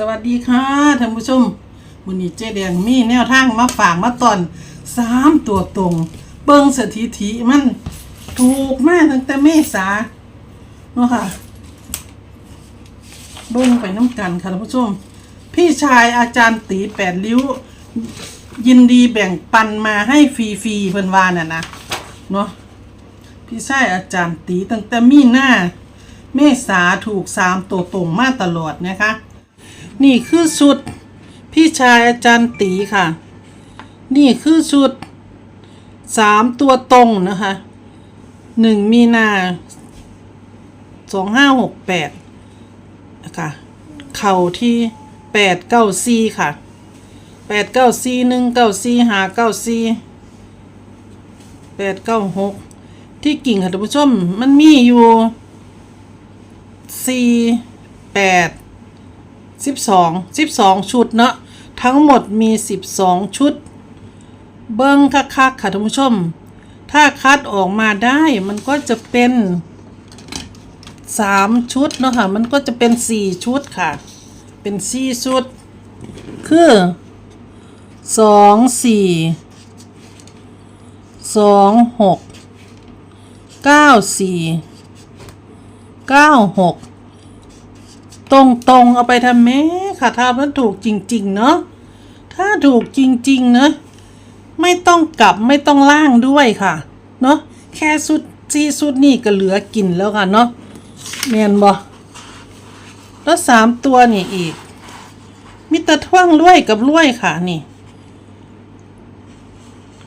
สวัสดีค่ะท่านผู้ชมวันนี้เจ๊แดงมีแนวทางมาฝากมาตอนสามตัวตรง เบิงสถิติมันถูกมากตั้งแต่เมษาเนาะค่ะเบิ้งไปน้ำกันค่ะท่านผู้ชม พี่ชายอาจารย์ตีแปดริ้ว ยินดีแบ่งปันมาให้ฟรีๆเพิ่นว่าน่ะนะเนาะพี่ชายอาจารย์ตีตั้งแต่มีหน้า เมษาถูกสามตัวตรงมาตลอดนะคะ นี่คือชุด พี่ชายอาจารย์ตีค่ะ นี่คือชุดสามตัวตรงนะคะหนึ่งมีนาสองห้าหกแปดนะคะเข่าที่แปดเก้าซีค่ะแปดเก้าซีหนึ่งเก้าซีหาเก้าซีแปดเก้าหกที่กิ่งค่ะท่านผู้ชมมันมีอยู่สี่แปด 12 12 ชุดเนาะทั้งหมดมี 12 ชุด เบิ้งคักๆค่ะท่านผู้ชม ถ้าคัดออกมาได้มันก็จะเป็น 3 ชุดเนาะค่ะ มันก็จะเป็น 4 ชุดค่ะ เป็น 4 ชุด คือ 2 4 2 6 9 4 9 6 ตรงตรงๆเอาไปทำแม่ค่ะถ้ามันถูกจริง ๆ เนาะถ้าถูกจริงๆเนะไม่ต้องกลับไม่ต้องล่างด้วยค่ะ เนาะแค่สุดซีสุดนี่ก็เหลือกินแล้วค่ะเนาะเมียนบอแล้วสามตัวนี่อีก มิตรท่วงรวยกับรวยค่ะนี่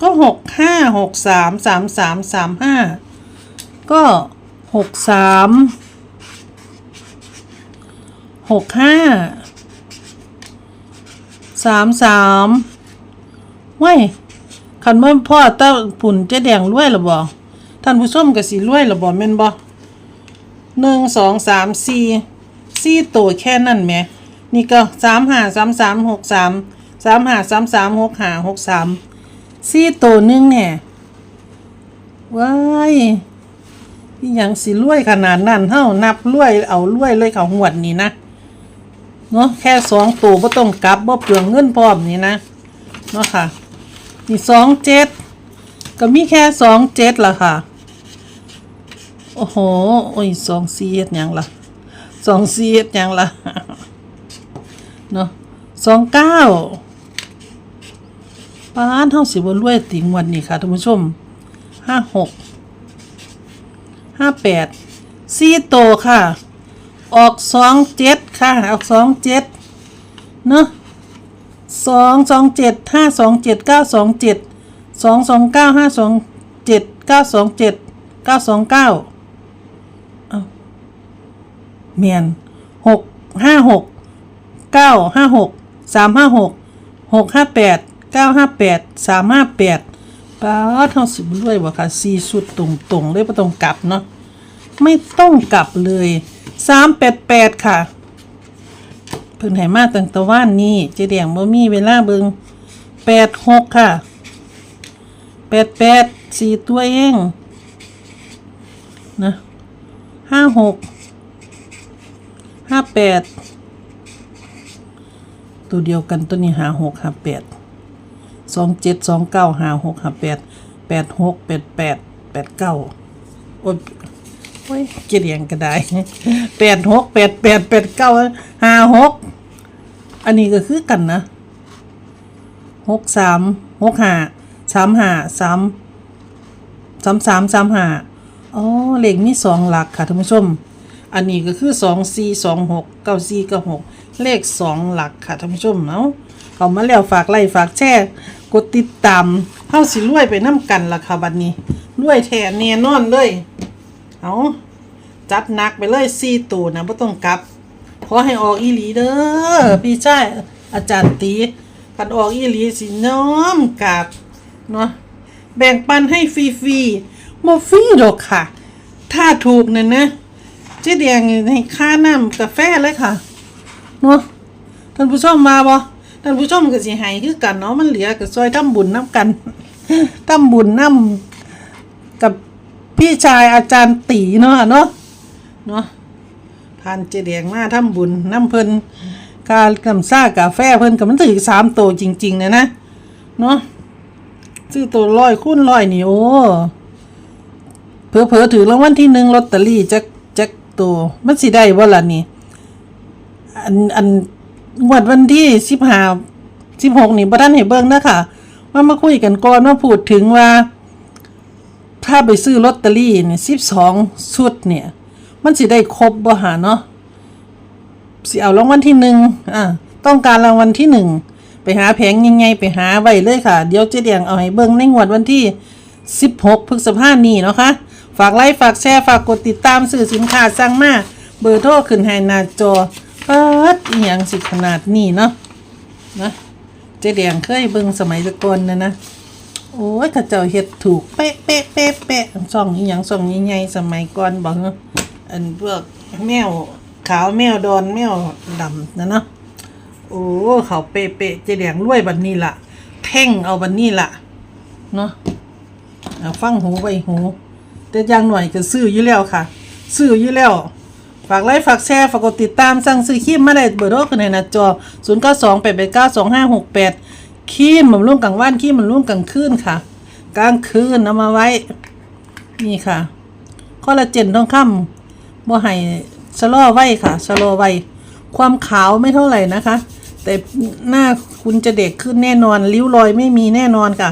ก็หกห้าหกสามสามสามสามห้าก็หกสาม หกห้าสามสามว้ยคันเมื่อพ่อเต้าผุ่นเจ๊แดงรวยหรือบ่ท่านผู้ชมก็สิรวยหรือบ่แม่นบ่หนึ่งสองสามสี่สี่ตัวแค่นั้นแหม นี่ก็สามห้าสามสามหกสามสามห้าสามสามหกห้าหกสามสี่ตัวหนึงเนี่ยว้ายยังสิรวยขนาดนั้นเฮานับรวยเอารวยเลยเขาหวดนี่นะ เนาะแค่สองตัวบ่ต้องกลับบ่เปลืองเงินพร้อมนี่นะเนาะค่ะนี่สองเจ็ดก็มีแค่สองเจ็ดละค่ะ โอ้โห โอ้ยสองสี่เอ็ดยังละสองสี่เอ็ดยังละเนาะสองเก้าป้านเท่าสิบรวยติงวันนี้ค่ะท่านผู้ชมห้าหกห้าแปดสี่โตค่ะ ออกสองเจ็ดค่ะ ออกสองเจ็ดเนาะสองสองเจ็ดห้าสองเจ็ดเก้าสองเจ็ดสองสองเก้าห้าสองเจ็ดเก้าสองเจ็ดเก้าสองเก้าเอาเมียนหกห้าหกเก้าห้าหกสามห้าหกหกห้าแปดเก้าห้าแปดสามห้าแปดป้าเท่าสิบด้วยบ่ค่ะสี่สุดตรงตรงๆเลยไม่ต้องกลับเนาะไม่ต้องกลับเลย สามแปดแปดค่ะเพิ่นให้มาตั้งแตะว่านนี้เจแดงบ่มีเวลาเบิงแปดหกค่ะแปดแปดสี่ตัวเองนะห้าหกห้าแปดตัวเดียวกันตัวนี้หาหกหาแปดสองเจ็ดสองเก้าหาหกหาแปดแปดหกแปดแปดแปดเก้าโอ้ย โอ้ยเกลียงก็ได้แปดหกแปดแปดแปดเก้าห้าหกอันนี้ก็คือกันนะหกสามหกห้าสามห้าสามสามสามสามห้าอ๋อเลขมีสองหลักค่ะท่านผู้ชม อันนี้ก็คือสองสี่สองหกเก้าสี่เก้าหกเลขสองหลักค่ะท่านผู้ชมเนาะเขามาแล้วฝากไลค์ฝากแชร์กดติดตามเข้าสิรวยไปน้ำกันล่ะค่ะบัดนี้รวยแท้แน่นอนเลย เอาจัดหนักไปเลยสี่ตัวนะไม่ต้องกลับ ขอให้ออกอีหลีเด้อพี่ชายอาจารย์ตีกันออกอีหลีสิน้อมกราบเนาะแบ่งปันให้ฟรีๆโมฟรีหรอกค่ะ ถ้าถูกนะนะเจ๊แดงให้ค่าน้ำกาแฟเลยค่ะเนาะท่านผู้ชมมาบ่ท่านผู้ชมก็สิให้คือกันเนาะมันเหลือก็ซอยทำบุญน้ำกันทำบุญน้ำกับ พี่ชายอาจารย์ตีเนาะเนาะเนาะพานเจดียงมาทำบุญน้ำเพิ่นกาลำซ่ากาแฟเพิ่นก็มันถือสามตัวจริง ๆ นะนะเนาะซื้อตัวร้อยคูณร้อยนี่โอ้เผลอถือรางวัลที่หนึ่งลอตเตอรี่จักจักตัวมันสิได้บ่ล่ะนี่ อันอันงวดวันที่สิบห้าสิบหกนี่บ่ทันให้เบิ่งนะค่ะว่ามาคุยกันก่อนว่าพูดถึงว่า ถ้าไปซื้อลอตเตอรี่เนี่ยสิบสองชุดเนี่ย มันสิได้ครบบ่หาเนาะสิเอารางวัลที่หนึ่งอ่าต้องการรางวัลที่หนึ่งไปหาแผงยังไงไปหาไว้เลยค่ะ เดี๋ยวเจ๊แดงเอาให้เบิ่งในงวดวันที่ 16พฤษภาคมนี้เนาะค่ะฝากไลค์ฝากแชร์ฝากกดติดตามสื่อสินค้าสั่งมาเบอร์โทรขึ้นให้หน้าจอเปิดอีหยังสิขนาดนี้เนาะนะเจ๊แดงเคยเบิ่งสมัยตะกอนนะนะ โอ้ยข้าเจ้าเฮ็ดถูกเป๊ะเป๊ะเป๊ะเป๊ะส่องอีหยังส่องใหญ่ๆสมัยก่อนบอกเนาอันพวกแมวขาวแมวดอนแมวดำนะเนาะโอ้เขาเป๊ะเป๊ะเจแดงรวยบัดนี้ล่ะแท่งเอาบัดนี้ล่ะเนาะฟังหูไว้หู แต่อย่างหน่อยก็ซื้ออยู่แล้วค่ะ ซื้ออยู่แล้วฝากไลค์ฝากแชร์ฝากกดติดตามสั่งซื้อครีมมาได้เบอร์โทรกันในหน้าจอ 0 9 2 8 8 9 2 5 6 8 ครีมมันร่วมกลางวันครีมมันร่วมกลางคืนค่ะ กลางคืนเอามาไว้ นี่ค่ะคอลลาเจนทองคำบ่ให้ชะลอไว้ค่ะชะลอไว้ ความขาวไม่เท่าไหร่นะคะ แต่หน้าคุณจะเด็กขึ้นแน่นอนริ้วรอยไม่มีแน่นอนค่ะ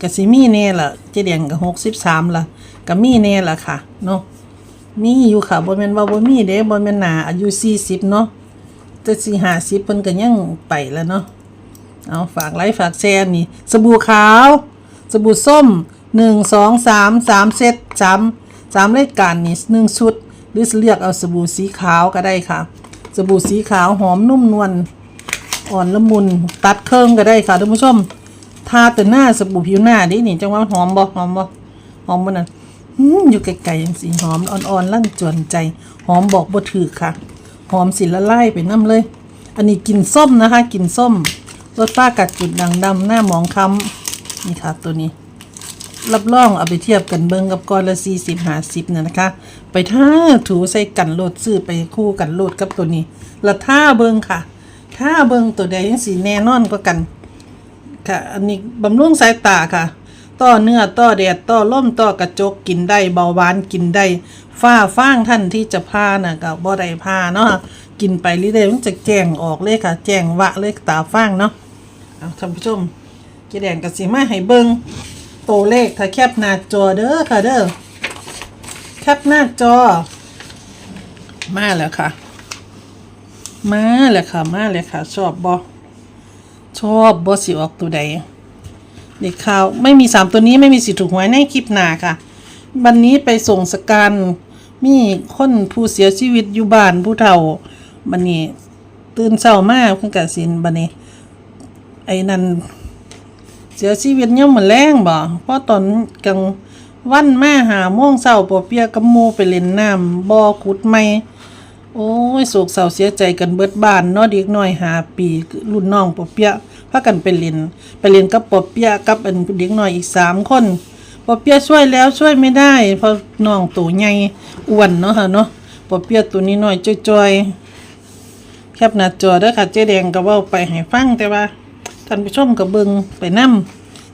กะสิมีแน่ล่ะเจเดียงกับหกสิบสามล่ะกะมีแน่ล่ะค่ะเนาะมีอยู่ค่ะบ่แม่นว่าบ่มีเด้บ่แม่นหนาอายุสี่สิบเนาะแต่สี่ห้าสิบเพิ่นก็ยังไปแล้วเนาะ เอาฝากไลค์ฝากแชร์นี่ สบู่ขาว สบู่ส้มหนึ่งสองสามสามเซตสามสามรายการนี่หนึ่งชุด หรือเลือกเอาสบู่สีขาวก็ได้ค่ะ สบู่สีขาวหอมนุ่มนวลอ่อนละมุนตัดเครื่องก็ได้ค่ะท่านผู้ชมทาแต่หน้าสบู่ผิวหน้าดินี่จังว่าหอมบ่หอมบ่หอมบ่นั่นอืมอยู่ไกลๆอย่างสีหอมอ่อนๆลั่นจวนใจ หอมบอกบ่ถือค่ะ หอมสิละลายไปน้ำเลย อันนี้กินส้มนะคะ กินส้ม รสป้ากัดจุดด่างดำหน้าหมองค้ำนี่ค่ะตัวนี้ รับรองเอาไปเทียบกันเบิ้งกับก้อนละสี่สิบห้าสิบเนี่ยนะคะ ไปท่าถูใส่กันโลดซื้อไปคู่กันโลดกับตัวนี้ละท่าเบิ้งค่ะท่าเบิ้งตัวใดยังสีแน่นอนกว่ากันค่ะ อันนี้บำรุงสายตาค่ะต่อเนื้อต่อแดดต่อล่มต่อกระจกกินได้เบาหวานกินได้ฝ้าฟ้างท่านที่จะพาน่ะกับบ่ได้พาเนาะกินไปเรื่อยๆมันจะแจ้งออกเลยค่ะ แจ้งวะเลยตาฟ้างเนาะ เอาท่านผู้ชมเจแดงกับสีมาให้เบิงตัวเลขถ้าแคปหน้าจอเด้อค่ะเด้อแคปหน้าจอ มาแล้วค่ะ มาแล้วค่ะ มาแล้วค่ะ ชอบบอชอบบอสิออกตัวใดเด็กข่าวไม่มีสามตัวนี้ไม่มีสิทธิ์ถูกหวยในคลิปหน้าค่ะ วันนี้ไปส่งสการมีคนผู้เสียชีวิตอยู่บ้านผู้เฒ่าบันนี้ตื่นเช้ามากเพิ่งกสินบันนี้ ไอ้นั่นเสียชีวิตย่อมมือนแรงบ่เพราะตอนกลางวันมาหาโมงเช้าปอเปียกับมูไปเล่นน้ำบ่อขุดไม่โอ้ยโศกเศร้าเสียใจกันเบิดบ้านเนาะเด็กน้อยหาปีรุ่นน้องปอเปียพากันไปเรียนไปเรียนกับปอเปียกับอันเด็กน้อยอีกสามคนปอเปียช่วยแล้วช่วยไม่ได้เพราะน้องตัวใหญ่อ้วนเนาะค่ะเนาะปอเปียตัวนี้น้อยจ้อยๆแคบหน้าจอเด้อค่ะเจ๊แดงก็เว้าไปให้ฟังแต่ว่า ท่านผู้ชมก็เบิงไปนํ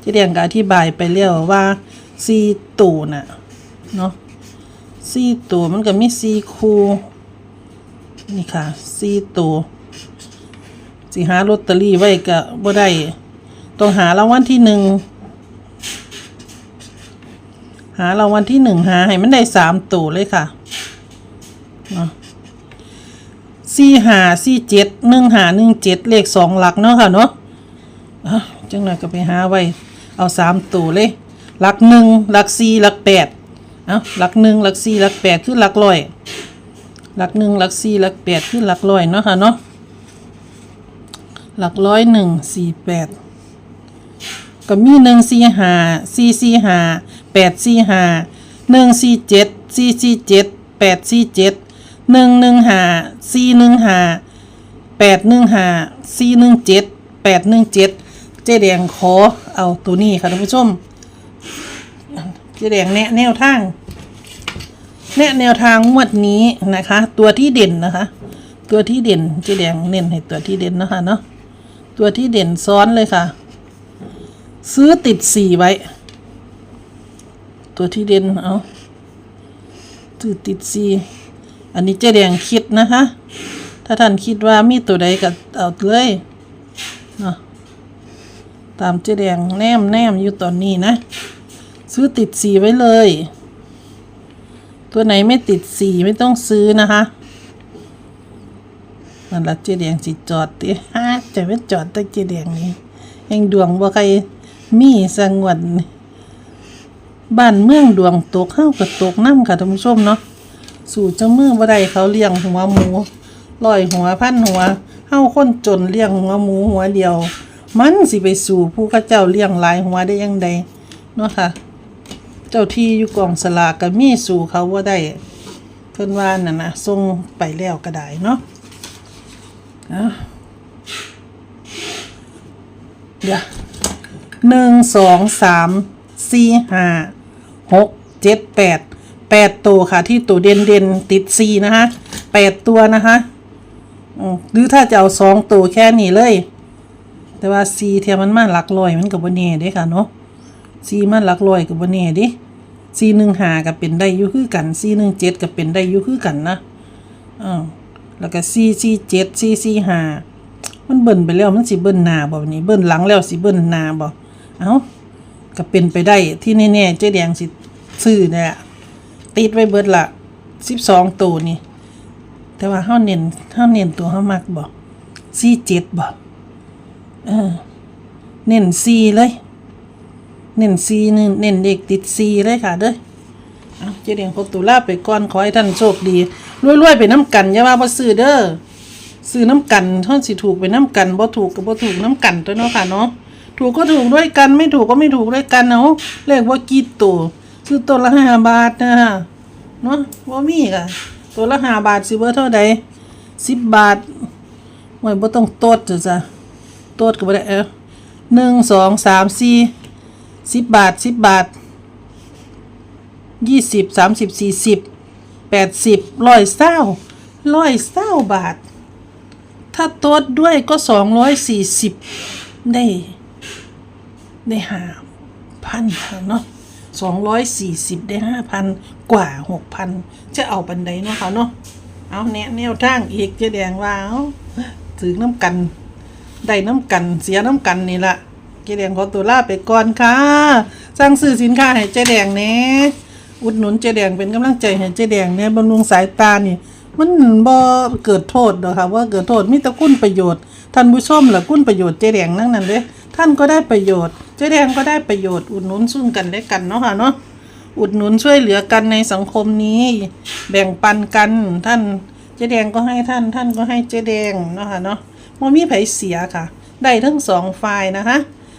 เจ๊แดงก็อธิบายไปแล้วว่าซีตูน่ะเนาะซีตัวมันก็มีซีคูนี่ค่ะสี่ตัวสิหาลอตเตอรี่ไว้ก็บ่ได้ต้องหารางวัลที่หนึ่งหารางวัลที่หนึ่งหาให้มันได้สามตัวเลยค่ะเนาะสี่หาสี่เจ็ดหนึ่งหาหนึ่งเจ็ดเลขสองหลักเนาะค่ะเนาะ อะจังเลยก็ไปหาไว้ เอาสามตัวเลยหลักหนึ่งหลักสี่หลักแปดเอาหลักหนึ่งหลักสี่หลักแปดคือหลักร้อยหลักหนึ่งหลักสี่หลักแปดขึ้นหลักร้อยเนาะค่ะเนาะหลักร้อยหนึ่งสี่แปดก็มีหนึ่งสี่ห้าสี่สี่ห้าแปดสี่ห้าหนึ่งสี่เจ็ดสี่สี่เจ็ดแปดสี่เจ็ดหนึ่งหนึ่งห้าสี่หนึ่งห้าแปดหนึ่งห้าสี่หนึ่งเจ็ดแปดหนึ่งเจ็ด เจ๊แดงขอเอาตัวนี้ค่ะท่านผู้ชม เจ๊แดงแนะแนวทาง แนะแนวทางงวดนี้นะคะ ตัวที่เด่นนะคะ ตัวที่เด่นเจ๊แดงเน้นให้ตัวที่เด่นนะคะเนาะตัวที่เด่นซ้อนเลยค่ะ ซื้อติดสี่ไว้ ตัวที่เด่นเอาซื้อติดสี่อันนี้เจ๊แดงคิดนะคะ ถ้าท่านคิดว่ามีตัวใดก็เอาเลยเนาะ ตามเจ๊แดงแนมแนมอยู่ตอนนี้นะ ซื้อติดสีไว้เลย ตัวไหนไม่ติดสีไม่ต้องซื้อนะคะมันละเจ๊แดงสิจอดติฮะจะไม่จอดแต่เจ๊แดงนี่ยังดวงบ่ใครมีสังวนบ้านเมืองดวงตกเข้ากับตกน้ำค่ะท่านผู้ชมเนาะสู่เจ้ามือบ่ได้เขาเลี้ยงหัวหมูลอยหัวพันหัวเฮาคนจนเลี้ยงหัวหมูหัวเดียว มันสิไปสู่ผู้ข้าเจ้าเลี้ยงหลายหัวได้ยังใดเนาะค่ะ เจ้าที่อยู่กองสลากก็มีสู่เขาว่าได้เพิ่นว่านั่นนะส่งไปแล้วก็ได้เนาะอะเดี๋ยวหนึ่งสองสามสี่ห้าหกเจ็ดแปดแปดตัวค่ะ ที่ตัวเด่นเด่นติดซีนะคะแปดตัวนะคะหรือถ้าจะเอาสองตัวแค่นี้เลย แต่ว่าซีเทียมันมาหลักลอยมันกับบนเน่เด้ค่ะเนาะซีมันหลักร้อยกับบนเน่ดิซีหนึ่งหากับเป็นได้อยู่คือกันซีหนึ่งเจ็ดกับเป็นได้อยู่คือกันนะอ่าแล้วก็ซีซีเจ็ดซีซีหามันเบิ่นไปแล้วมันสิเบิ่นหนาบ่บัดนี้เบิ่นหลังแล้วสิเบิ่นหนาบ่เอ้าก็เป็นไปได้ที่แน่ๆเจ๊แดงสิซื้อเนี่ยติดไว้เบิดละสิบสองตัวนี่แต่ว่าเฮาเน้นเฮาเน้นตัวเฮามักบ่ซีเจ็ดบ่ เออเน้นซีเลย เน้นซีเน้นเน้นเด็กติดซีเลยค่ะเด้อเอาเจเดียงขอตุลาไปก่อนขอให้ท่านโชคดีรวยๆไปน้ำกันอย่าว่าบ่ซื้อเด้อซื้อน้ำกันท่านสิถูกไปน้ำกันบ่ถูกก็บ่ถูกน้ำกันตัวเนาะค่ะเนาะถูกก็ถูกด้วยกันไม่ถูกก็ไม่ถูกด้วยกันเนาะเลขว่ากี่ตัวซื้อตัวละห้าบาทนะฮะเนาะบ่ามีค่ะตัวละห้าบาทสิเบอร์เท่าใดสิบบาทไว้บ่ต้องตดจ้ะจ้ะ ตดก็บ่ได้เออหนึ่งสองสามสี่สิบบาทสิบบาทยี่สิบสามสิบสี่สิบแปดสิบร้อยเศร้าร้อยเศร้าบาท ถ้าต๊ดด้วยก็สองร้อยสี่สิบได้ได้ห้าพันเนาะสองร้อยสี่สิบได้ห้าพันกว่าหกพันจะเอาบันไดเนาะค่ะเนาะเอาแนวแนวทางอีกเจะแดงว่าเอาถือน้ำกัน ได้น้ำกันเสียน้ำกันนี่ละเจแดงขอตัวลาไปก่อนค่ะสร้างซื้อสินค้าให้เจแดงเน่อุดหนุนเจแดงเป็นกำลังใจให้เจแดงเนี่ยบำรุงสายตานี่ มันบ่เกิดโทษดอกค่ะว่าเกิดโทษมีแต่คุณประโยชน์ท่านผู้ชมล่ะคุณประโยชน์เจแดงนั่งนั้นเด้ท่านก็ได้ประโยชน์ เจแดงก็ได้ประโยชน์อุดหนุนซึ่งกันและกันเนาะค่ะเนาะอุดหนุนช่วยเหลือกันในสังคมนี้ แบ่งปันกันท่านเจแดงก็ให้ท่าน ท่านก็ให้เจแดงเนาะค่ะเนาะ บ่มีไผเสียค่ะ ได้ทั้งสองฝ่ายนะคะ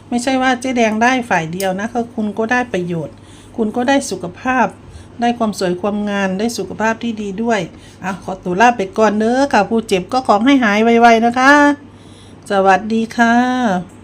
ไม่ใช่ว่าเจ๊แดงได้ฝ่ายเดียวนะคะ คุณก็ได้ประโยชน์ คุณก็ได้สุขภาพ ได้ความสวยความงามได้สุขภาพที่ดีด้วยอะขอตัวลาไปก่อนเน้อค่ะ ผู้เจ็บก็ขอให้หายไวๆนะคะ สวัสดีค่ะ